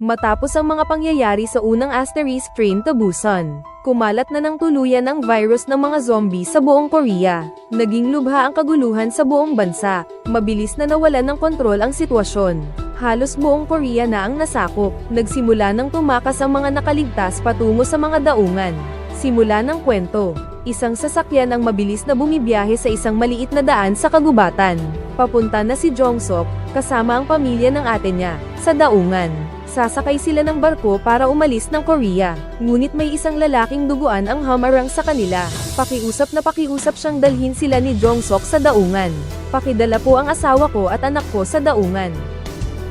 Matapos ang mga pangyayari sa unang asterisk train to Busan, kumalat na ng tuluyan ang virus ng mga zombie sa buong Korea. Naging lubha ang kaguluhan sa buong bansa. Mabilis na nawalan ng kontrol ang sitwasyon. Halos buong Korea na ang nasakop. Nagsimula ng tumakas ang mga nakaligtas patungo sa mga daungan. Simula ng kwento. Isang sasakyan ang mabilis na bumibiyahe sa isang maliit na daan sa kagubatan. Papunta na si Jongsok, kasama ang pamilya ng ate niya, sa daungan. Sasakay sila ng barko para umalis ng Korea. Ngunit may isang lalaking duguan ang hamarang sa kanila. Pakiusap na pakiusap siyang dalhin sila ni Jongsok sa daungan. Pakidala po ang asawa ko at anak ko sa daungan.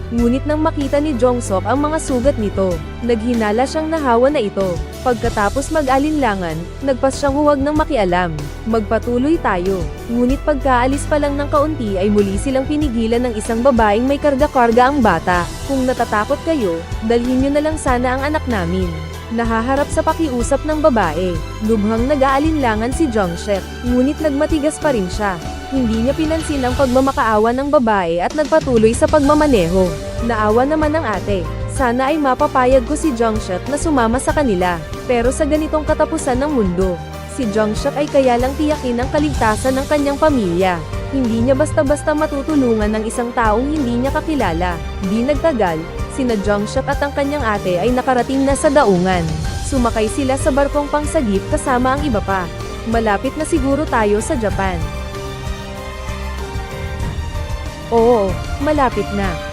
Ngunit nang makita ni Jongsok ang mga sugat nito, naghinala siyang nahawa na ito. Pagkatapos mag-alinlangan, nagpas siyang huwag ng makialam. Magpatuloy tayo. Ngunit pagkaalis pa lang ng kaunti ay muli silang pinigilan ng isang babaeng may karga-karga ang bata. Kung natatakot kayo, dalhin niyo na lang sana ang anak namin. Nahaharap sa pakiusap ng babae. Lubhang nag-aalinlangan si Jongshek, ngunit nagmatigas pa rin siya. Hindi niya pinansin ang pagmamakaawa ng babae at nagpatuloy sa pagmamaneho. Naawa naman ng ate. Sana ay mapapayag ko si Jongshek na sumama sa kanila. Pero sa ganitong katapusan ng mundo, si Jongshek ay kaya lang tiyakin ang kaligtasan ng kanyang pamilya. Hindi niya basta-basta matutulungan ng isang taong hindi niya kakilala. Di nagtagal, sina Jongshek at ang kanyang ate ay nakarating na sa daungan. Sumakay sila sa barkong pangsagip kasama ang iba pa. Malapit na siguro tayo sa Japan. Oo, malapit na.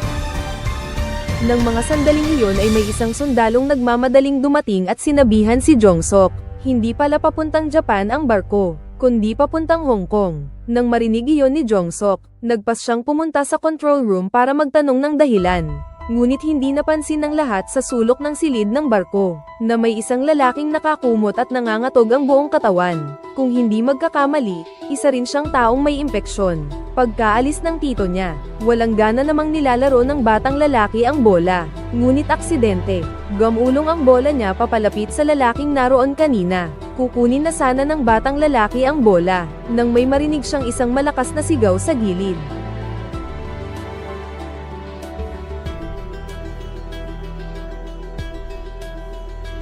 Nang mga sandaling iyon ay may isang sundalong nagmamadaling dumating at sinabihan si Jongsok, hindi pala papuntang Japan ang barko, kundi papuntang Hong Kong. Nang marinig iyon ni Jongsok, nagpas siyang pumunta sa control room para magtanong ng dahilan. Ngunit hindi napansin ng lahat sa sulok ng silid ng barko, na may isang lalaking nakakumot at nangangatog ang buong katawan. Kung hindi magkakamali, isa rin siyang taong may impeksyon. Pagkaalis ng tito niya, walang gana namang nilalaro ng batang lalaki ang bola. Ngunit aksidente, gamulong ang bola niya papalapit sa lalaking naroon kanina. Kukunin na sana ng batang lalaki ang bola, nang may marinig siyang isang malakas na sigaw sa gilid.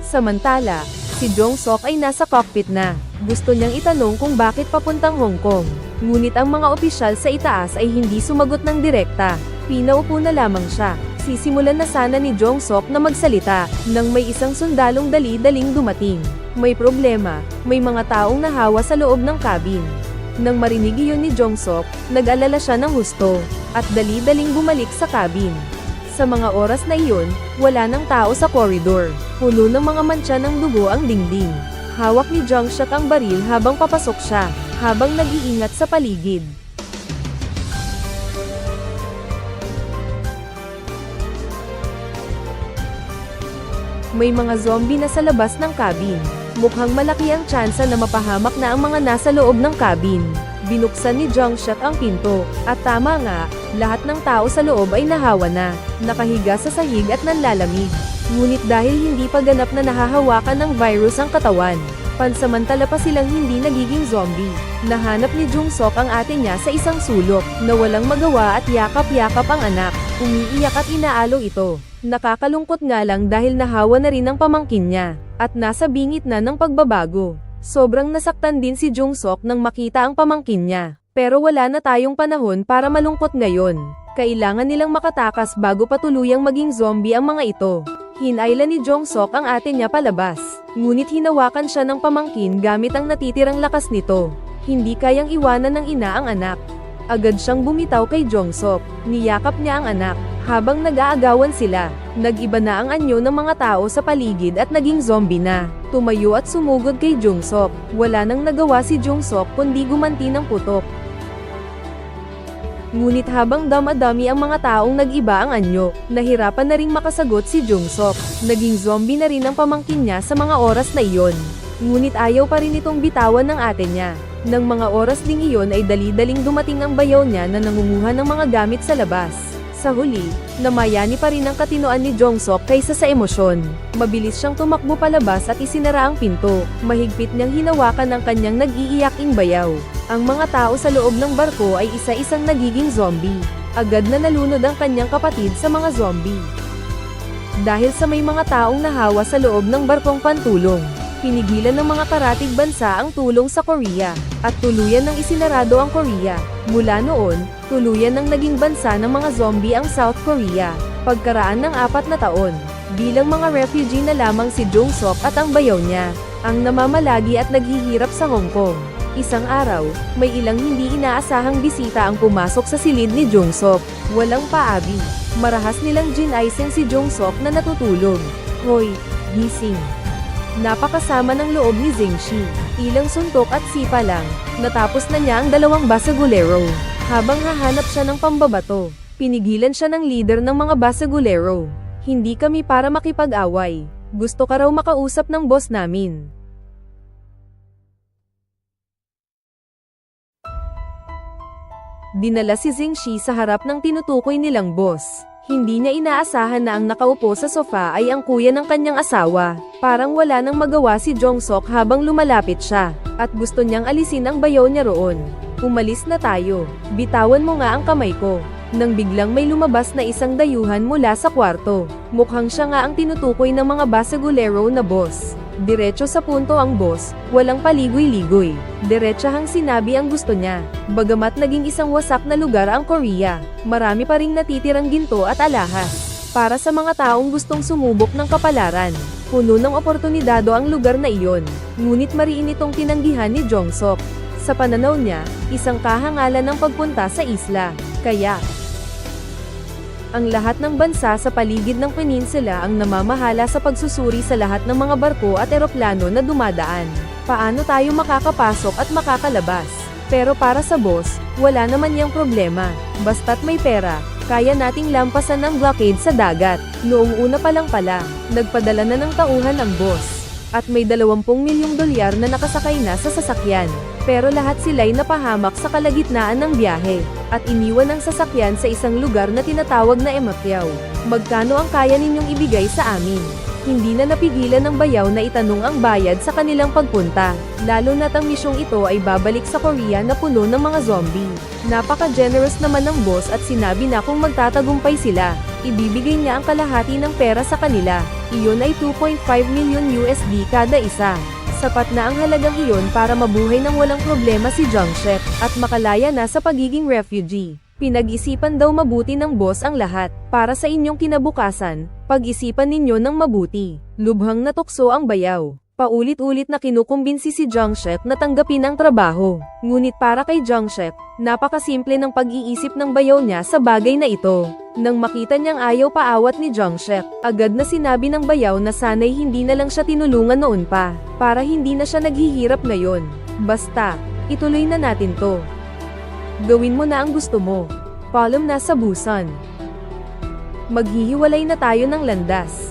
Samantala, si Jong Sok ay nasa cockpit na. Gusto niyang itanong kung bakit papuntang Hong Kong. Ngunit ang mga opisyal sa itaas ay hindi sumagot ng direkta. Pinaupo na lamang siya. Sisimulan na sana ni Jong Sok na magsalita, nang may isang sundalong dali-daling dumating. May problema, may mga taong nahawa sa loob ng cabin. Nang marinig iyon ni Jong Sok, nag-alala siya ng husto, at dali-daling bumalik sa cabin. Sa mga oras na iyon, wala nang tao sa koridor. Puno ng mga mantsa ng dugo ang dingding. Hawak ni Jungshak ang baril habang papasok siya, habang nag-iingat sa paligid. May mga zombie na sa labas ng cabin. Mukhang malaki ang tsansa na mapahamak na ang mga nasa loob ng cabin. Binuksan ni Jungshak ang pinto, at tama nga, lahat ng tao sa loob ay nahawa na, nakahiga sa sahig at nanlalamig. Ngunit dahil hindi pa ganap na nahahawakan ng virus ang katawan, pansamantala pa silang hindi nagiging zombie. Nahanap ni Jung Sok ang ate niya sa isang sulok, na walang magawa at yakap-yakap ang anak. Umiiyak at inaalo ito. Nakakalungkot nga lang dahil nahawa na rin ang pamangkin niya, at nasa bingit na ng pagbabago. Sobrang nasaktan din si Jung Sok nang makita ang pamangkin niya. Pero wala na tayong panahon para malungkot ngayon. Kailangan nilang makatakas bago pa tuluyang maging zombie ang mga ito. Hinayla ni Jong Sok ang ate niya palabas. Ngunit hinawakan siya ng pamangkin gamit ang natitirang lakas nito. Hindi kayang iwanan ng ina ang anak. Agad siyang bumitaw kay Jong Sok. Niyakap niya ang anak. Habang nag-aagawan sila, nag-iba na ang anyo ng mga tao sa paligid at naging zombie na. Tumayo at sumugod kay Jung Sok. Wala nang nagawa si Jung Sok kundi gumanti ng putok. Ngunit habang damadami ang mga taong nag-iba ang anyo, nahirapan na ring makasagot si Jung Sok. Naging zombie na rin ang pamangkin niya sa mga oras na iyon. Ngunit ayaw pa rin itong bitawan ng ate niya. Nang mga oras ding iyon ay dali-daling dumating ang bayaw niya na nangunguha ng mga gamit sa labas. Sa huli, namayani pa rin ang katinoan ni Jongsok kaysa sa emosyon. Mabilis siyang tumakbo palabas at isinara ang pinto. Mahigpit niyang hinawakan ang kanyang nag-iiyaking bayaw. Ang mga tao sa loob ng barko ay isa-isang nagiging zombie. Agad na nalunod ang kanyang kapatid sa mga zombie. dahil sa may mga taong nahawa sa loob ng barkong pantulong. Pinigilan ng mga karatig bansa ang tulong sa Korea, at tuluyan ng isinarado ang Korea. Mula noon, tuluyan ng naging bansa ng mga zombie ang South Korea. Pagkaraan ng apat na taon, bilang mga refugee na lamang si Jong Sok at ang bayaw niya, ang namamalagi at naghihirap sa Hong Kong. Isang araw, may ilang hindi inaasahang bisita ang pumasok sa silid ni Jong Sok. Walang paabi. Marahas nilang ginaisen si Jong Sok na natutulog. Hoy, gising. Napakasama ng loob ni Zingshi. Ilang suntok at sipa lang, natapos na niya ang dalawang basagulero. Habang hahanap siya ng pambabato, pinigilan siya ng leader ng mga basagulero. Hindi kami para makipag-away. Gusto ka raw makausap ng boss namin. Dinala si Zingshi sa harap ng tinutukoy nilang boss. Hindi niya inaasahan na ang nakaupo sa sofa ay ang kuya ng kanyang asawa. Parang wala nang magawa si Jongsok habang lumalapit siya, at gusto niyang alisin ang bayaw niya roon. Umalis na tayo. Bitawan mo nga ang kamay ko. Nang biglang may lumabas na isang dayuhan mula sa kwarto. Mukhang siya nga ang tinutukoy ng mga basagulero na boss. Diretso sa punto ang boss, walang paligoy-ligoy. Diretsahang sinabi ang gusto niya. Bagamat naging isang wasak na lugar ang Korea, marami pa ring natitirang ginto at alahas. Para sa mga taong gustong sumubok ng kapalaran, puno ng oportunidado ang lugar na iyon. Ngunit mariin itong tinanggihan ni Jongsok. Sa pananaw niya, isang kahangalan ng pagpunta sa isla. Kaya, ang lahat ng bansa sa paligid ng peninsula ang namamahala sa pagsusuri sa lahat ng mga barko at eroplano na dumadaan. Paano tayo makakapasok at makakalabas? Pero para sa boss, wala naman niyang problema. Basta't may pera, kaya nating lampasan ang blockade sa dagat. Noong una pa lang pala, nagpadala na ng tauhan ang boss. At may 20 milyong dolyar na nakasakay na sa sasakyan. Pero lahat sila'y napahamak sa kalagitnaan ng biyahe, at iniwan ang sasakyan sa isang lugar na tinatawag na Ematyaw. Magkano ang kaya ninyong ibigay sa amin? Hindi na napigilan ng bayaw na itanong ang bayad sa kanilang pagpunta, lalo na't ang misyong ito ay babalik sa Korea na puno ng mga zombie. Napaka-generous naman ng boss at sinabi na kung magtatagumpay sila, ibibigay niya ang kalahati ng pera sa kanila. Iyon ay 2.5 million USD kada isa. Sapat na ang halagang iyon para mabuhay ng walang problema si Jungshek, at makalaya na sa pagiging refugee. Pinag-isipan daw mabuti ng boss ang lahat, para sa inyong kinabukasan, pag-isipan ninyo ng mabuti. Lubhang natukso ang bayaw. Paulit-ulit na kinukumbinsi si Jungshek na tanggapin ang trabaho. Ngunit para kay Jungshek, napakasimple ng pag-iisip ng bayaw niya sa bagay na ito. Nang makita niyang ayaw paawat ni Jungshek, agad na sinabi ng bayaw na sanay hindi na lang siya tinulungan noon pa, para hindi na siya naghihirap ngayon. Basta, ituloy na natin to. Gawin mo na ang gusto mo. Palom na sa busan. Maghihiwalay na tayo ng landas.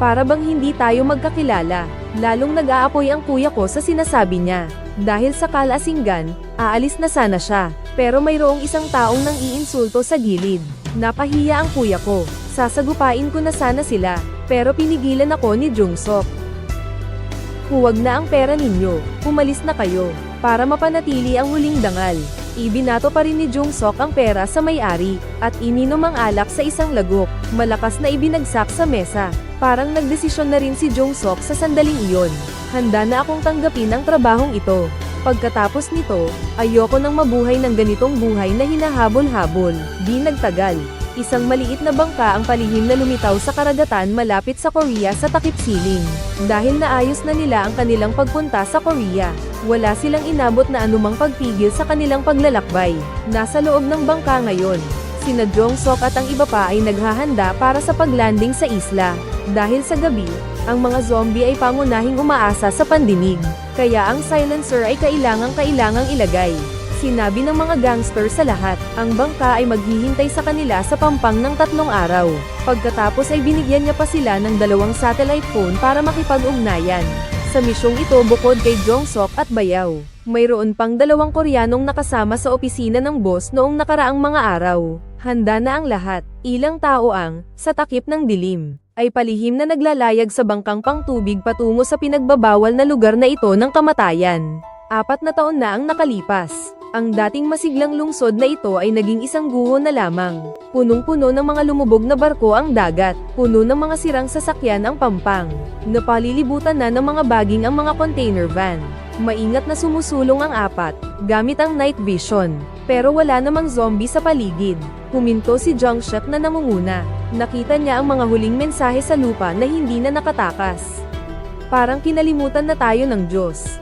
Para bang hindi tayo magkakilala, lalong nag-aapoy ang kuya ko sa sinasabi niya. Dahil sa kalasinggan, aalis na sana siya, pero mayroong isang taong nang iinsulto sa gilid. Napahiya ang kuya ko, sasagupain ko na sana sila, pero pinigilan ako ni Jungsok. Huwag na ang pera ninyo, umalis na kayo, para mapanatili ang huling dangal. Ibinato pa rin ni Jungsok ang pera sa may-ari, at ininom ang alak sa isang lagok, malakas na ibinagsak sa mesa. Parang nagdesisyon na rin si Jungsok sa sandaling iyon. Handa na akong tanggapin ang trabahong ito. Pagkatapos nito, ayoko nang mabuhay ng ganitong buhay na hinahabol-habol. Di nagtagal. Isang maliit na bangka ang palihim na lumitaw sa karagatan malapit sa Korea sa takip siling. Dahil naayos na nila ang kanilang pagpunta sa Korea, wala silang inabot na anumang pagpigil sa kanilang paglalakbay. Nasa loob ng bangka ngayon. Sina Jongsok at ang iba pa ay naghahanda para sa paglanding sa isla. Dahil sa gabi, ang mga zombie ay pangunahing umaasa sa pandinig. Kaya ang silencer ay kailangang kailangang ilagay. Sinabi ng mga gangster sa lahat, ang bangka ay maghihintay sa kanila sa pampang ng tatlong araw. Pagkatapos ay binigyan niya pa sila ng dalawang satellite phone para makipag-ugnayan. Sa misyong ito bukod kay Jongsok at Bayaw, mayroon pang dalawang Koreanong nakasama sa opisina ng boss noong nakaraang mga araw. Handa na ang lahat, ilang tao ang, sa takip ng dilim, ay palihim na naglalayag sa bangkang pangtubig patungo sa pinagbabawal na lugar na ito ng kamatayan. Apat na taon na ang nakalipas. Ang dating masiglang lungsod na ito ay naging isang guho na lamang. Punong-puno ng mga lumubog na barko ang dagat, puno ng mga sirang sasakyan ang pampang. Napalilibutan na ng mga baging ang mga container van. Maingat na sumusulong ang apat, gamit ang night vision. Pero wala namang zombie sa paligid. Huminto si Jungshek na namunguna. Nakita niya ang mga huling mensahe sa lupa na hindi na nakatakas. Parang kinalimutan na tayo ng Diyos.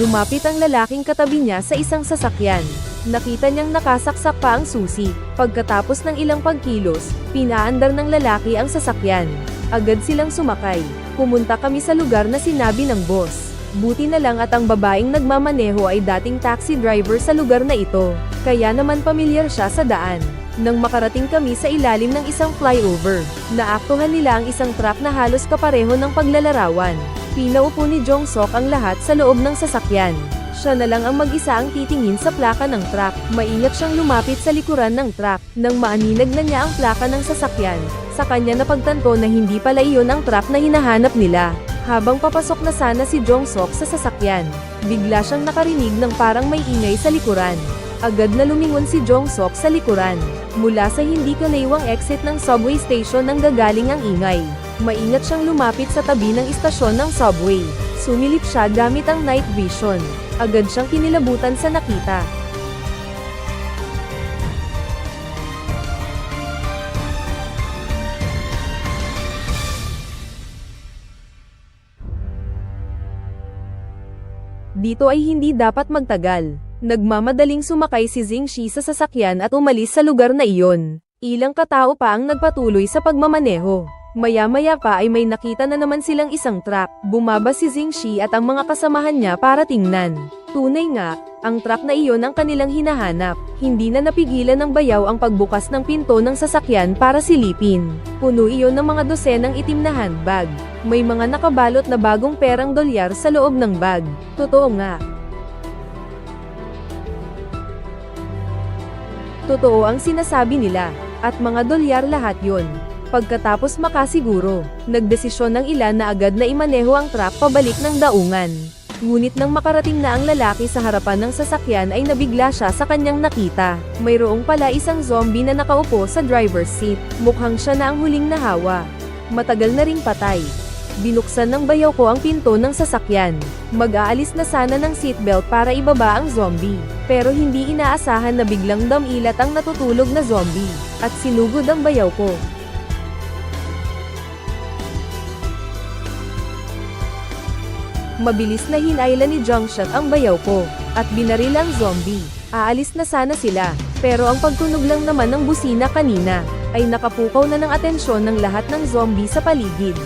Lumapit ang lalaking katabi niya sa isang sasakyan. Nakita niyang nakasaksak pa ang susi. Pagkatapos ng ilang pagkilos, pinaandar ng lalaki ang sasakyan. Agad silang sumakay. Pumunta kami sa lugar na sinabi ng boss. Buti na lang at ang babaeng nagmamaneho ay dating taxi driver sa lugar na ito. Kaya naman pamilyar siya sa daan. Nang makarating kami sa ilalim ng isang flyover, naaktuhan nila ang isang truck na halos kapareho ng paglalarawan. Pinaupo ni Jong Sok ang lahat sa loob ng sasakyan. Siya na lang ang mag-isa ang titingin sa plaka ng truck. Maingat siyang lumapit sa likuran ng truck. Nang maaninag na niya ang plaka ng sasakyan, sa kanya napagtanto na hindi pala iyon ang truck na hinahanap nila. Habang papasok na sana si Jong Sok sa sasakyan, bigla siyang nakarinig ng parang may ingay sa likuran. Agad na lumingon si Jong Sok sa likuran. Mula sa hindi kalaywang exit ng subway station nang gagaling ang ingay. Maingat siyang lumapit sa tabi ng istasyon ng subway. Sumilip siya gamit ang night vision. Agad siyang kinilabutan sa nakita. Dito ay hindi dapat magtagal. Nagmamadaling sumakay si Zingshi sa sasakyan at umalis sa lugar na iyon. Ilang katao pa ang nagpatuloy sa pagmamaneho. Maya-maya pa ay may nakita na naman silang isang truck. Bumaba si Zingshi at ang mga kasamahan niya para tingnan. Tunay nga, ang truck na iyon ang kanilang hinahanap. Hindi na napigilan ng bayaw ang pagbukas ng pinto ng sasakyan para silipin. Puno iyon ng mga dosenang itim na handbag. May mga nakabalot na bagong perang dolyar sa loob ng bag. Totoo nga. Totoo ang sinasabi nila, at mga dolyar lahat yon. Pagkatapos makasiguro, nagdesisyon ng ilan na agad na imaneho ang truck pabalik ng daungan. Ngunit nang makarating na ang lalaki sa harapan ng sasakyan ay nabigla siya sa kanyang nakita. Mayroong pala isang zombie na nakaupo sa driver's seat. Mukhang siya na ang huling nahawa. Matagal na ring patay. Binuksan ng bayaw ko ang pinto ng sasakyan. Mag-aalis na sana ng seatbelt para ibaba ang zombie. Pero hindi inaasahan na biglang damilat ang natutulog na zombie. At sinugod ang bayaw ko. Mabilis na hinayla ni Jungshot ang bayaw ko, at binaril ang zombie. Aalis na sana sila, pero ang pagtunog lang naman ng busina kanina, ay nakapukaw na ng atensyon ng lahat ng zombie sa paligid.